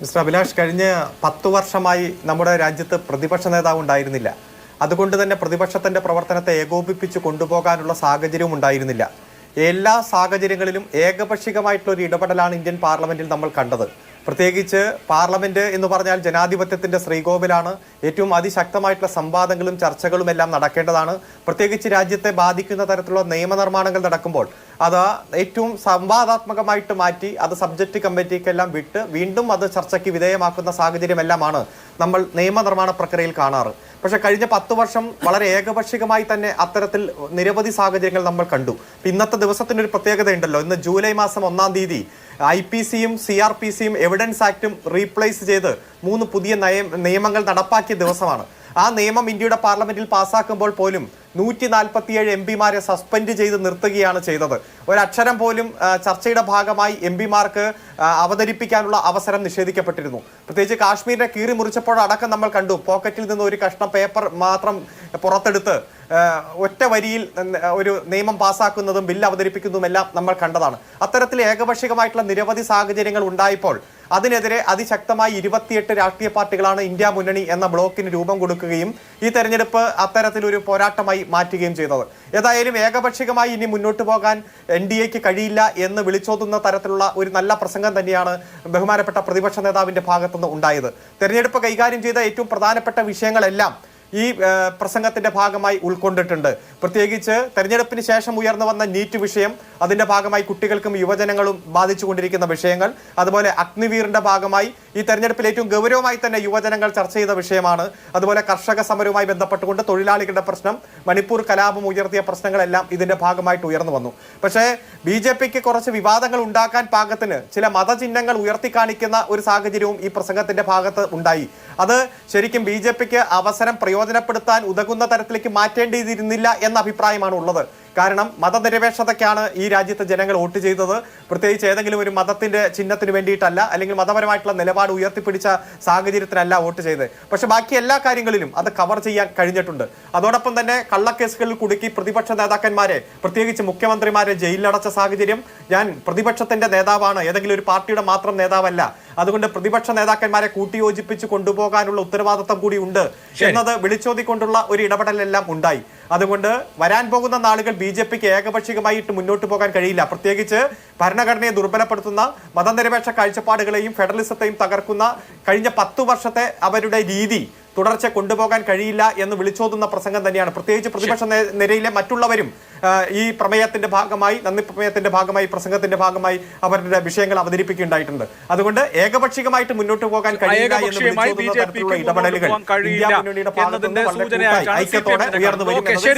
Mister Abhilash കഴിഞ്ഞ പത്തു വർഷമായി നമ്മുടെ രാജ്യത്ത് പ്രതിപക്ഷ നേതാവ് ഉണ്ടായിരുന്നില്ല. അതുകൊണ്ട് തന്നെ പ്രതിപക്ഷത്തിന്റെ പ്രവർത്തനത്തെ ഏകോപിപ്പിച്ച് കൊണ്ടുപോകാനുള്ള സാഹചര്യവും ഉണ്ടായിരുന്നില്ല. എല്ലാ സാഹചര്യങ്ങളിലും ഏകപക്ഷികമായിട്ടുള്ള ഒരു ഇടപെടലാണ് ഇന്ത്യൻ പാർലമെന്റിൽ നമ്മൾ കണ്ടത്. പ്രത്യേകിച്ച് പാർലമെന്റ് എന്ന് പറഞ്ഞാൽ ജനാധിപത്യത്തിന്റെ ശ്രീകോവിലാണ് ഏറ്റവും അതിശക്തമായിട്ടുള്ള സംവാദങ്ങളും ചർച്ചകളും എല്ലാം നടക്കേണ്ടതാണ്. പ്രത്യേകിച്ച് രാജ്യത്തെ ബാധിക്കുന്ന തരത്തിലുള്ള നിയമനിർമ്മാണങ്ങൾ നടക്കുമ്പോൾ അത് ഏറ്റവും സംവാദാത്മകമായിട്ട് മാറ്റി അത് സബ്ജക്റ്റ് കമ്മിറ്റിക്കെല്ലാം വിട്ട് വീണ്ടും അത് ചർച്ചയ്ക്ക് വിധേയമാക്കുന്ന സാഹചര്യമെല്ലാമാണ് നമ്മൾ നിയമനിർമ്മാണ പ്രക്രിയയിൽ കാണാറ്. പക്ഷെ കഴിഞ്ഞ പത്ത് വർഷം വളരെ ഏകപക്ഷികമായി തന്നെ അത്തരത്തിൽ നിരവധി സാഹചര്യങ്ങൾ നമ്മൾ കണ്ടു. ഇന്നത്തെ ദിവസത്തിന് ഒരു പ്രത്യേകത ഉണ്ടല്ലോ ഇന്ന് ജൂലൈ മാസം ഒന്നാം തീയതി ഐ പി സിയും സി ആർ പി സിയും എവിഡൻസ് ആക്ടും റീപ്ലേസ് ചെയ്ത് മൂന്ന് പുതിയ നയം നിയമങ്ങൾ നടപ്പാക്കിയ ദിവസമാണ്. ആ നിയമം ഇന്ത്യയുടെ പാർലമെന്റിൽ പാസ്സാക്കുമ്പോൾ പോലും നൂറ്റി നാൽപ്പത്തിയേഴ് എം പിമാരെ സസ്പെൻഡ് ചെയ്ത് നിർത്തുകയാണ് ചെയ്തത്. ഒരക്ഷരം പോലും ചർച്ചയുടെ ഭാഗമായി എം പിമാർക്ക് അവതരിപ്പിക്കാനുള്ള അവസരം നിഷേധിക്കപ്പെട്ടിരുന്നു. പ്രത്യേകിച്ച് കാശ്മീരിനെ കീറി മുറിച്ചപ്പോഴടക്കം നമ്മൾ കണ്ടു. പോക്കറ്റിൽ നിന്ന് ഒരു കഷ്ണം പേപ്പർ മാത്രം പുറത്തെടുത്ത് ഒറ്റ വരിയിൽ ഒരു നിയമം പാസ്സാക്കുന്നതും ബില്ല് അവതരിപ്പിക്കുന്നതും എല്ലാം നമ്മൾ കണ്ടതാണ്. അത്തരത്തിൽ ഏകപക്ഷികമായിട്ടുള്ള നിരവധി സാഹചര്യങ്ങൾ ഉണ്ടായപ്പോൾ അതിനെതിരെ അതിശക്തമായി ഇരുപത്തിയെട്ട് രാഷ്ട്രീയ പാർട്ടികളാണ് ഇന്ത്യ മുന്നണി എന്ന ബ്ലോക്കിന് രൂപം കൊടുക്കുകയും ഈ തെരഞ്ഞെടുപ്പ് അത്തരത്തിലൊരു പോരാട്ടമായി മാറ്റുകയും ചെയ്തത്. ഏതായാലും ഏകപക്ഷികമായി ഇനി മുന്നോട്ട് പോകാൻ എൻ ഡി എക്ക് കഴിയില്ല എന്ന് വിളിച്ചോതുന്ന തരത്തിലുള്ള ഒരു നല്ല പ്രസംഗം തന്നെയാണ് ബഹുമാനപ്പെട്ട പ്രതിപക്ഷ നേതാവിന്റെ ഭാഗത്തുനിന്ന് ഉണ്ടായത്. തെരഞ്ഞെടുപ്പ് കൈകാര്യം ചെയ്ത ഏറ്റവും പ്രധാനപ്പെട്ട വിഷയങ്ങളെല്ലാം ഈ പ്രസംഗത്തിന്റെ ഭാഗമായി ഉൾക്കൊണ്ടിട്ടുണ്ട്. പ്രത്യേകിച്ച് തെരഞ്ഞെടുപ്പിന് ശേഷം ഉയർന്നു വന്ന നീറ്റ് വിഷയം അതിന്റെ ഭാഗമായി കുട്ടികൾക്കും യുവജനങ്ങളും ബാധിച്ചുകൊണ്ടിരിക്കുന്ന വിഷയങ്ങൾ അതുപോലെ അഗ്നിവീറിന്റെ ഭാഗമായി ഈ തെരഞ്ഞെടുപ്പിൽ ഏറ്റവും ഗൗരവമായി തന്നെ യുവജനങ്ങൾ ചർച്ച ചെയ്ത വിഷയമാണ്. അതുപോലെ കർഷക സമരവുമായി ബന്ധപ്പെട്ടുകൊണ്ട് തൊഴിലാളികളുടെ പ്രശ്നം മണിപ്പൂർ കലാപം ഉയർത്തിയ പ്രശ്നങ്ങളെല്ലാം ഇതിന്റെ ഭാഗമായിട്ട് ഉയർന്നു വന്നു. പക്ഷേ ബി ജെ പിക്ക് കുറച്ച് വിവാദങ്ങൾ ഉണ്ടാക്കാൻ പാകത്തിന് ചില മതചിഹ്നങ്ങൾ ഉയർത്തി കാണിക്കുന്ന ഒരു സാഹചര്യവും ഈ പ്രസംഗത്തിന്റെ ഭാഗത്ത് ഉണ്ടായി. അത് ശരിക്കും ബി ജെ പിക്ക് അവസരം പ്രയോജനപ്പെടുത്താൻ ഉതകുന്ന തരത്തിലേക്ക് മാറ്റേണ്ടിയിരുന്നില്ല എന്ന അഭിപ്രായമാണ് ഉള്ളത്. കാരണം മതനിരപേക്ഷതയ്ക്കാണ് ഈ രാജ്യത്തെ ജനങ്ങൾ വോട്ട് ചെയ്തത്. പ്രത്യേകിച്ച് ഏതെങ്കിലും ഒരു മതത്തിന്റെ ചിഹ്നത്തിന് വേണ്ടിയിട്ടല്ല അല്ലെങ്കിൽ മതപരമായിട്ടുള്ള നിലപാട് ഉയർത്തിപ്പിടിച്ച സാഹചര്യത്തിനല്ല വോട്ട് ചെയ്തത്. പക്ഷെ ബാക്കി എല്ലാ കാര്യങ്ങളിലും അത് കവർ ചെയ്യാൻ കഴിഞ്ഞിട്ടുണ്ട്. അതോടൊപ്പം തന്നെ കള്ളക്കേസുകളിൽ കുടുക്കി പ്രതിപക്ഷ നേതാക്കന്മാരെ പ്രത്യേകിച്ച് മുഖ്യമന്ത്രിമാരെ ജയിലിലടച്ച സാഹചര്യം. ഞാൻ പ്രതിപക്ഷത്തിന്റെ നേതാവാണ് ഏതെങ്കിലും ഒരു പാർട്ടിയുടെ മാത്രം നേതാവല്ല. അതുകൊണ്ട് പ്രതിപക്ഷ നേതാക്കന്മാരെ കൂട്ടിയോജിപ്പിച്ച് കൊണ്ടുപോകാനുള്ള ഉത്തരവാദിത്തം കൂടി ഉണ്ട് എന്നത് വിളിച്ചോതിക്കൊണ്ടുള്ള ഒരു ഇടപെടലെല്ലാം ഉണ്ടായി. അതുകൊണ്ട് വരാൻ പോകുന്ന നാളുകൾ ബി ജെ പിക്ക് ഏകപക്ഷികമായിട്ട് മുന്നോട്ട് പോകാൻ കഴിയില്ല. പ്രത്യേകിച്ച് ഭരണഘടനയെ ദുർബലപ്പെടുത്തുന്ന മതനിരപേക്ഷ കാഴ്ചപ്പാടുകളെയും ഫെഡറലിസത്തെയും തകർക്കുന്ന കഴിഞ്ഞ പത്തു വർഷത്തെ അവരുടെ രീതി തുടർച്ച കൊണ്ടുപോകാൻ കഴിയില്ല എന്ന് വിളിച്ചോതുന്ന പ്രസംഗം തന്നെയാണ് പ്രത്യേകിച്ച് പ്രതിപക്ഷ നിരയിലെ മറ്റുള്ളവരും ഈ പ്രമേയത്തിന്റെ ഭാഗമായി നന്ദി പ്രമേയത്തിന്റെ ഭാഗമായി പ്രസംഗത്തിന്റെ ഭാഗമായി അവരുടെ വിഷയങ്ങൾ അവതരിപ്പിക്കുകയുണ്ടായിട്ടുണ്ട് അതുകൊണ്ട് ഏകപക്ഷികമായിട്ട് മുന്നോട്ട് പോകാൻ കഴിയില്ല എന്ന് വിളിച്ചോതുന്ന തരത്തിലുള്ള ഇടപെടലുകൾ ഇന്ത്യ മുന്നണിയുടെ ഭാഗത്തുനിന്ന് വളരെ ഐക്യത്തോടെ ഉയർന്നു കാണുന്നത്.